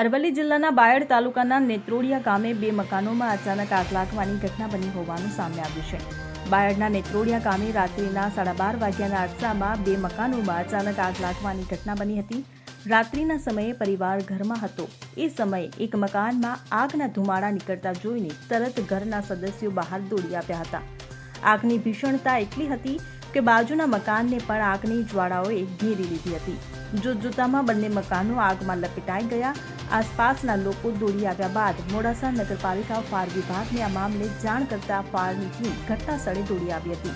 અરવલ્લી જિલ્લાના બાયડ તાલુકાના નેત્રોડિયા ગામે બે મકાનોમાં અચાનક આગ લાગવાની ઘટના બની હોવાનું સામે આવ્યું છે. બાયડના નેત્રોડિયા ગામે રાત્રિના સાડા બાર વાગ્યાના અરસામાં બે મકાનોમાં અચાનક આગ લાગવાની ઘટના બની હતી. રાત્રિના સમયે પરિવાર ઘરમાં હતો. એ સમયે એક મકાનમાં આગના ધુમાડા નીકળતા જોઈને તરત ઘરના સદસ્યો બહાર દોડી આવ્યા હતા. આગની ભીષણતા એટલી હતી કે બાજુના મકાનને પણ આગની જ્વાળાઓએ ઘેરી લીધી હતી. જોતજોતામાં બંને મકાનો આગમાં લપેટાઈ ગયા. આસપાસના લોકો દોડી આવ્યા બાદ મોડાસા નગરપાલિકા ફાયર વિભાગને આ મામલે જાણ કરતા ફાયરની ટીમ ઘટના સ્થળે દોડી આવી હતી.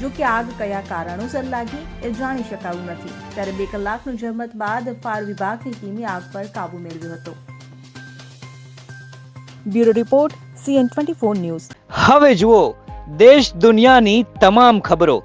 જો કે આગ કયા કારણોસર લાગી એ જાણી શકાયું નથી. ત્યારે બે કલાકનું જહેમત બાદ ફાયર વિભાગની ટીમે આગ પર કાબુ મેળવ્યો હતો. Bureau report, CN twenty four news. હવે જુઓ, દેશ દુનિયાની તમામ ખબરો.